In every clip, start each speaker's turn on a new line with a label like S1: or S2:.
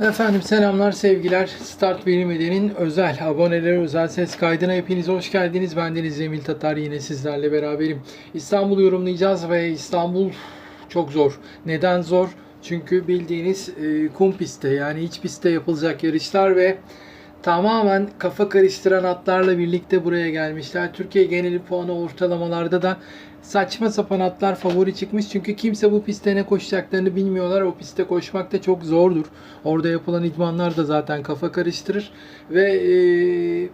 S1: Efendim selamlar sevgiler. Start Benim Eden'in özel aboneleri özel ses kaydına hepiniz hoş geldiniz. Ben Deniz Emil Tatar yine sizlerle beraberim. İstanbul'u yorumlayacağız ve İstanbul çok zor. Neden zor? Çünkü bildiğiniz e, kum pistte yani iç pistte yapılacak yarışlar ve tamamen kafa karıştıran atlarla birlikte buraya gelmişler. Türkiye geneli puanı ortalamalarda da saçma sapan atlar favori çıkmış. Çünkü kimse bu pistte ne koşacaklarını bilmiyorlar. O pistte koşmak da çok zordur. Orada yapılan idmanlar da zaten kafa karıştırır. Ve eee,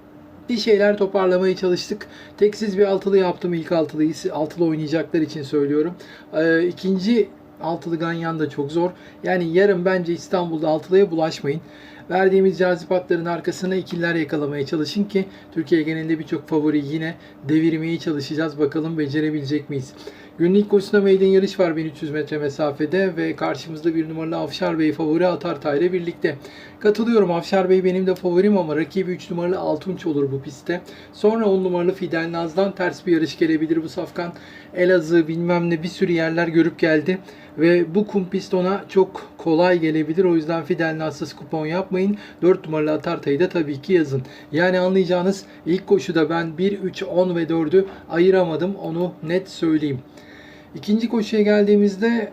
S1: bir şeyler toparlamaya çalıştık. Teksiz bir altılı yaptım ilk altılıyı. Altılı oynayacaklar için söylüyorum. Eee ikinci altılı ganyan da çok zor. Yani yarın bence İstanbul'da altılıya bulaşmayın. Verdiğimiz cazip atların arkasına ikililer yakalamaya çalışın ki Türkiye genelinde birçok favori yine devirmeye çalışacağız. Bakalım becerebilecek miyiz? Günlük koşusunda meydan yarış var 1300 metre mesafede ve karşımızda bir numaralı Afşar Bey favori Atartay ile birlikte. Katılıyorum Afşar Bey benim de favorim ama rakibi 3 numaralı Altunç olur bu pistte. Sonra 10 numaralı Fidel Naz'dan ters bir yarış gelebilir bu safkan. Elazığ bilmem ne bir sürü yerler görüp geldi. Ve bu kum pist ona çok kolay gelebilir. O yüzden Fidel Naz'sız kupon yapmayın. 4 numaralı Atartay'ı da tabii ki yazın. Yani anlayacağınız ilk koşuda ben 1, 3, 10 ve 4'ü ayıramadım. Onu net söyleyeyim. İkinci koşuya geldiğimizde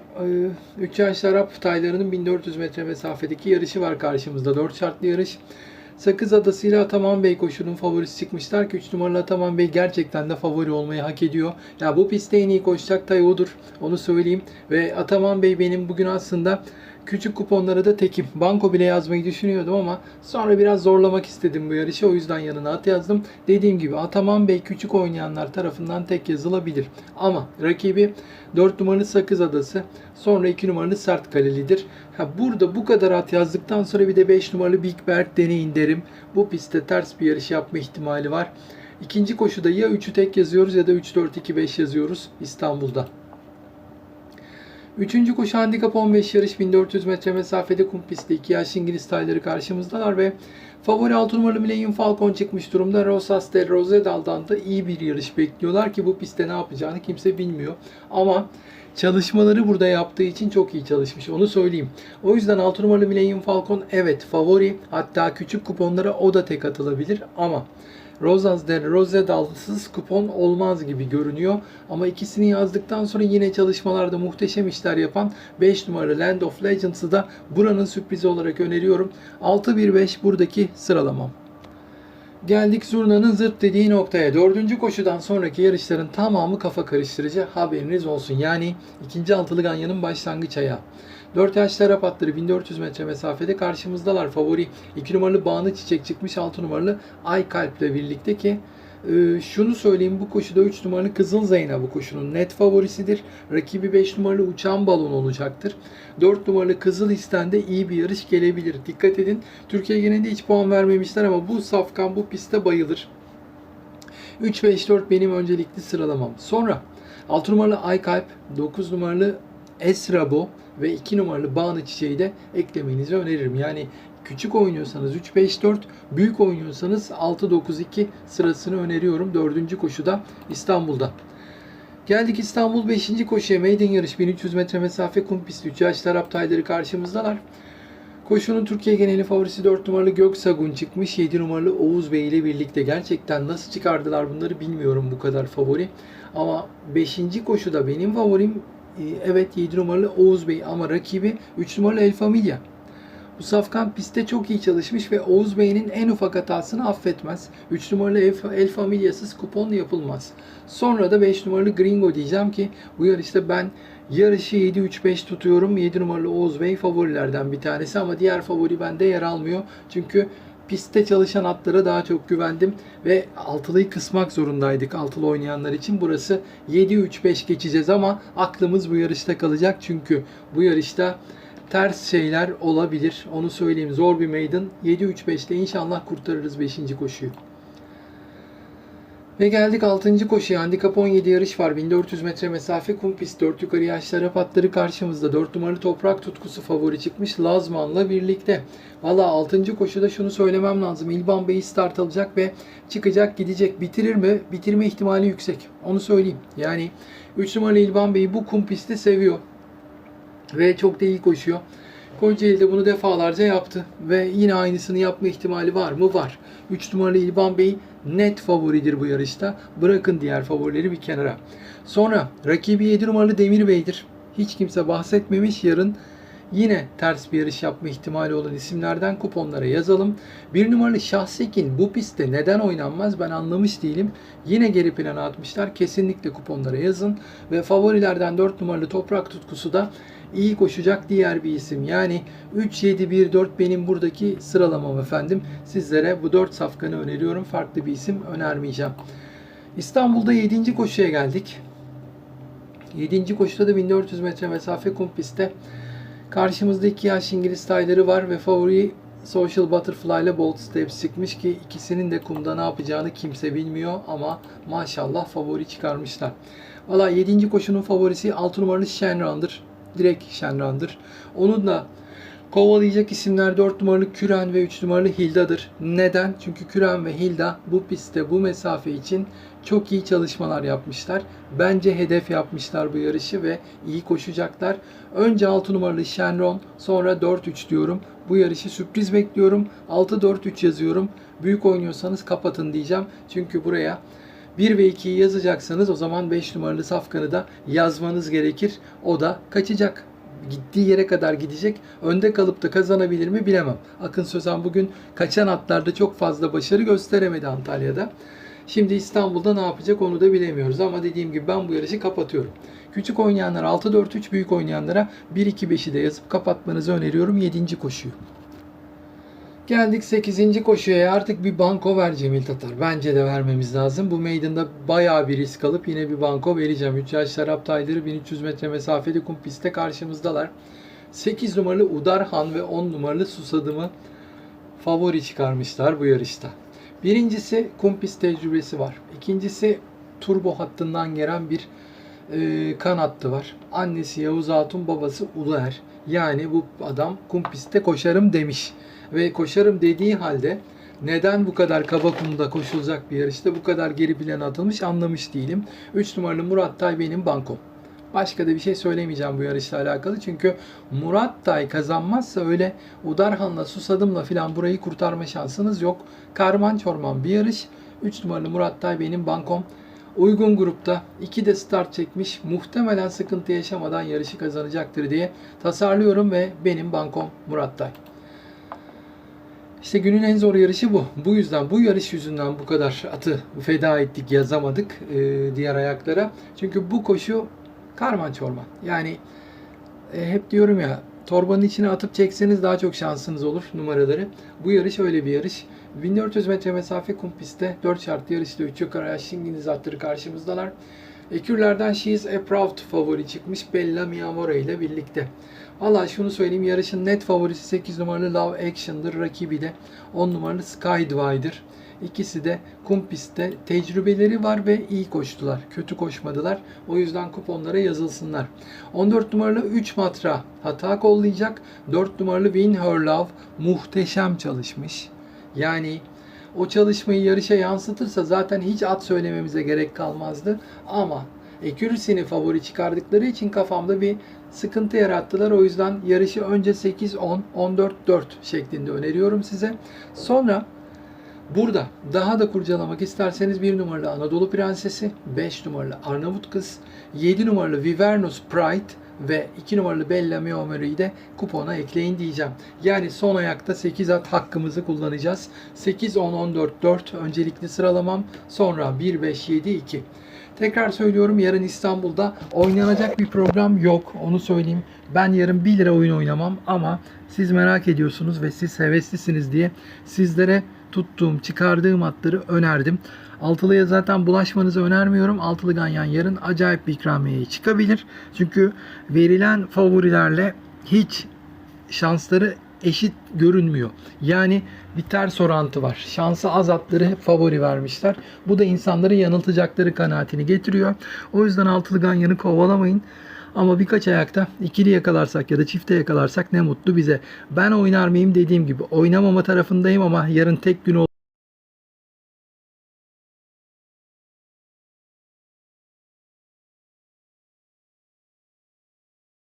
S1: 3 yaşlı Arap taylarının 1400 metre mesafedeki yarışı var karşımızda. 4 şartlı yarış. Sakız Adası ile Ataman Bey koşunun favorisi çıkmışlar ki 3 numaralı Ataman Bey gerçekten de favori olmayı hak ediyor. Ya bu pistte en iyi koşacak tay odur. Onu söyleyeyim. Ve Ataman Bey benim bugün aslında küçük kuponlara da tekim. Banko bile yazmayı düşünüyordum ama sonra biraz zorlamak istedim bu yarışı. O yüzden yanına at yazdım. Dediğim gibi Ataman Bey küçük oynayanlar tarafından tek yazılabilir. Ama rakibi 4 numaralı Sakız Adası, sonra 2 numaralı Sert Kalelidir. Ha, burada bu kadar at yazdıktan sonra bir de 5 numaralı Big Bird deneyin derim. Bu pistte ters bir yarış yapma ihtimali var. İkinci koşuda ya 3'ü tek yazıyoruz ya da 3-4-2-5 yazıyoruz İstanbul'da. Üçüncü koşu handikap 15 yarış 1400 metre mesafede kum pistte 2 yaş İngiliz tayları karşımızdalar ve favori 6 numaralı Millennium Falcon çıkmış durumda. Rosas de Rosedal'dan da iyi bir yarış bekliyorlar ki bu pistte ne yapacağını kimse bilmiyor. Ama çalışmaları burada yaptığı için çok iyi çalışmış. Onu söyleyeyim. O yüzden 6 numaralı Millennium Falcon evet favori. Hatta küçük kuponlara o da tek atılabilir ama Rosas de Rosedal'sız kupon olmaz gibi görünüyor. Ama ikisini yazdıktan sonra yine çalışmalarda muhteşem işler yapan 5 numaralı Land of Legends'ı da buranın sürprizi olarak öneriyorum. 6-1-5 buradaki sıralamam. Geldik Zurna'nın zırt dediği noktaya. Dördüncü koşudan sonraki yarışların tamamı kafa karıştırıcı haberiniz olsun. Yani ikinci altılı ganyanın başlangıç ayağı. 4 yaşlı Arap atları 1400 metre mesafede karşımızdalar. Favori 2 numaralı Bağını Çiçek çıkmış 6 numaralı Ay Kalp'le birlikte ki e, şunu söyleyeyim bu koşuda 3 numaralı Kızıl Zeyna bu koşunun net favorisidir. Rakibi 5 numaralı Uçan Balon olacaktır. 4 numaralı Kızıl İsten'de iyi bir yarış gelebilir. Dikkat edin Türkiye genelinde hiç puan vermemişler ama bu safkan bu pistte bayılır. 3-5-4 benim öncelikli sıralamam. Sonra 6 numaralı Aykalp, 9 numaralı Esrabo ve 2 numaralı Bağını Çiçeği de eklemenizi öneririm. Yani küçük oynuyorsanız 3-5-4, büyük oynuyorsanız 6-9-2 sırasını öneriyorum 4. koşuda İstanbul'da. Geldik İstanbul 5. koşuya maiden yarış 1300 metre mesafe kum pisti 3 yaşlı Arap tayları karşımızdalar. Koşunun Türkiye geneli favorisi 4 numaralı Göksagun çıkmış. 7 numaralı Oğuz Bey ile birlikte. Gerçekten nasıl çıkardılar bunları bilmiyorum bu kadar favori. Ama 5. koşuda benim favorim evet 7 numaralı Oğuz Bey ama rakibi 3 numaralı El Familia. Bu safkan pistte çok iyi çalışmış ve Oğuz Bey'in en ufak hatasını affetmez. 3 numaralı El, El Familia'sız kupon yapılmaz. Sonra da 5 numaralı Gringo diyeceğim ki bu yarışta ben yarışı 7-3-5 tutuyorum. 7 numaralı Oğuz Bey favorilerden bir tanesi ama diğer favori bende yer almıyor. Çünkü pistte çalışan atlara daha çok güvendim ve altılıyı kısmak zorundaydık altılı oynayanlar için. Burası 7-3-5 geçeceğiz ama aklımız bu yarışta kalacak çünkü bu yarışta ters şeyler olabilir. Onu söyleyeyim. Zor bir meydan. 7-3-5'te inşallah kurtarırız 5. koşuyu. Ve geldik 6. koşuya. Handikap 17 yarış var. 1400 metre mesafe kum pist. 4 yukarı yaşlı Arap atları karşımızda. 4 numaralı toprak tutkusu favori çıkmış Lazman'la birlikte. Valla 6. koşuda şunu söylemem lazım. İlban Bey start alacak ve çıkacak gidecek. Bitirir mi? Bitirme ihtimali yüksek. Onu söyleyeyim. Yani 3 numaralı İlban Bey bu kum pisti seviyor. Ve çok da iyi koşuyor. Kocaeli de bunu defalarca yaptı ve yine aynısını yapma ihtimali var mı? Var. 3 numaralı İlban Bey net favoridir bu yarışta. Bırakın diğer favorileri bir kenara. Sonra rakibi 7 numaralı Demir Bey'dir. Hiç kimse bahsetmemiş. Yarın yine ters bir yarış yapma ihtimali olan isimlerden kuponlara yazalım. Bir numaralı Şahsekin bu pistte neden oynanmaz ben anlamış değilim. Yine geri plana atmışlar. Kesinlikle kuponlara yazın. Ve favorilerden 4 numaralı Toprak Tutkusu da iyi koşacak diğer bir isim. Yani 3-7-1-4 benim buradaki sıralamam efendim. Sizlere bu 4 safkanı öneriyorum. Farklı bir isim önermeyeceğim. İstanbul'da 7. koşuya geldik. 7. koşuda da 1400 metre mesafe kum pistte. Karşımızda 2 yaş İngiliz tayları var ve favori Social Butterfly ile Bold Steps çıkmış ki ikisinin de kumda ne yapacağını kimse bilmiyor ama maşallah favori çıkarmışlar. Valla 7. koşunun favorisi 6 numaralı Shenron'dır. Direkt Shenron'dır. Onun da kovalayacak isimler 4 numaralı Küren ve 3 numaralı Hilda'dır. Neden? Çünkü Küren ve Hilda bu pistte bu mesafe için çok iyi çalışmalar yapmışlar. Bence hedef yapmışlar bu yarışı ve iyi koşacaklar. Önce 6 numaralı Shenron, sonra 4-3 diyorum. Bu yarışı sürpriz bekliyorum. 6-4-3 yazıyorum. Büyük oynuyorsanız kapatın diyeceğim. Çünkü buraya 1 ve 2'yi yazacaksanız o zaman 5 numaralı safkanı da yazmanız gerekir. O da kaçacak. Gittiği yere kadar gidecek. Önde kalıp da kazanabilir mi bilemem. Akın Sözen bugün kaçan atlarda çok fazla başarı gösteremedi Antalya'da. Şimdi İstanbul'da ne yapacak onu da bilemiyoruz ama dediğim gibi ben bu yarışı kapatıyorum. Küçük oynayanlar 6-4-3, büyük oynayanlara 1-2-5'i de yazıp kapatmanızı öneriyorum 7. koşuyu. Geldik 8. koşuya artık bir banko ver Cemil Tatar. Bence de vermemiz lazım. Bu meydanda bayağı bir risk alıp yine bir banko vereceğim. 3 yaş şarap tayları 1300 metre mesafeli kum pistte karşımızdalar. 8 numaralı Udarhan ve 10 numaralı Susadım'ı favori çıkarmışlar bu yarışta. Birincisi kum pist tecrübesi var. İkincisi turbo hattından gelen bir e, kan hattı var. Annesi Yavuz Hatun, babası Uluer. Yani bu adam kum pistte koşarım demiş. Ve koşarım dediği halde neden bu kadar kaba kumda koşulacak bir yarışta bu kadar geri plana atılmış anlamış değilim. 3 numaralı Murat Tay benim bankom. Başka da bir şey söylemeyeceğim bu yarışla alakalı. Çünkü Murat Tay kazanmazsa öyle Udarhan'la Susadım'la filan burayı kurtarma şansınız yok. Karman çorman bir yarış. 3 numaralı Murat Tay benim bankom. Uygun grupta 2 de start çekmiş. Muhtemelen sıkıntı yaşamadan yarışı kazanacaktır diye tasarlıyorum ve benim bankom Murat Tay. İşte günün en zor yarışı bu. Bu yüzden, bu yarış yüzünden bu kadar atı feda ettik, yazamadık e, diğer ayaklara. Çünkü bu koşu karman çorman. Yani e, hep diyorum ya, torbanın içine atıp çekseniz daha çok şansınız olur numaraları. Bu yarış öyle bir yarış. 1400 metre mesafe kum pistte 4 şartlı yarışta 3 yukarı yaş İngiliz atları karşımızdalar. Ekürlerden She is a Proud favori çıkmış Bella Miyamora ile birlikte. Valla şunu söyleyeyim yarışın net favorisi 8 numaralı Love Action'dır. Rakibi de 10 numaralı Skydvi'dir. İkisi de kum pistte tecrübeleri var ve iyi koştular. Kötü koşmadılar. O yüzden kuponlara yazılsınlar. 14 numaralı 3 matra hata kollayacak. 4 numaralı Win Her Love muhteşem çalışmış. Yani o çalışmayı yarışa yansıtırsa zaten hiç at söylememize gerek kalmazdı. Ama Accuracy'ni favori çıkardıkları için kafamda bir sıkıntı yarattılar. O yüzden yarışı önce 8-10, 14-4 şeklinde öneriyorum size. Sonra burada daha da kurcalamak isterseniz 1 numaralı Anadolu Prensesi, 5 numaralı Arnavut Kız, 7 numaralı Vivernus Pride ve 2 numaralı Bella Meomere'yi de kupona ekleyin diyeceğim. Yani son ayakta 8 at hakkımızı kullanacağız. 8, 10, 14, 4 öncelikli sıralamam. Sonra 1, 5, 7, 2. Tekrar söylüyorum yarın İstanbul'da oynanacak bir program yok. Onu söyleyeyim. Ben yarın 1 lira oyun oynamam ama siz merak ediyorsunuz ve siz heveslisiniz diye sizlere tuttuğum, çıkardığım atları önerdim. Altılıya zaten bulaşmanızı önermiyorum. Altılı ganyan yarın acayip bir ikramiyeye çıkabilir. Çünkü verilen favorilerle hiç şansları eşit görünmüyor. Yani bir ters orantı var. Şansı az atları favori vermişler. Bu da insanları yanıltacakları kanaatini getiriyor. O yüzden altılı ganyanı kovalamayın. Ama birkaç ayakta ikili yakalarsak ya da çifte yakalarsak ne mutlu bize. Ben oynar mıyım dediğim gibi oynamama tarafındayım ama yarın tek gün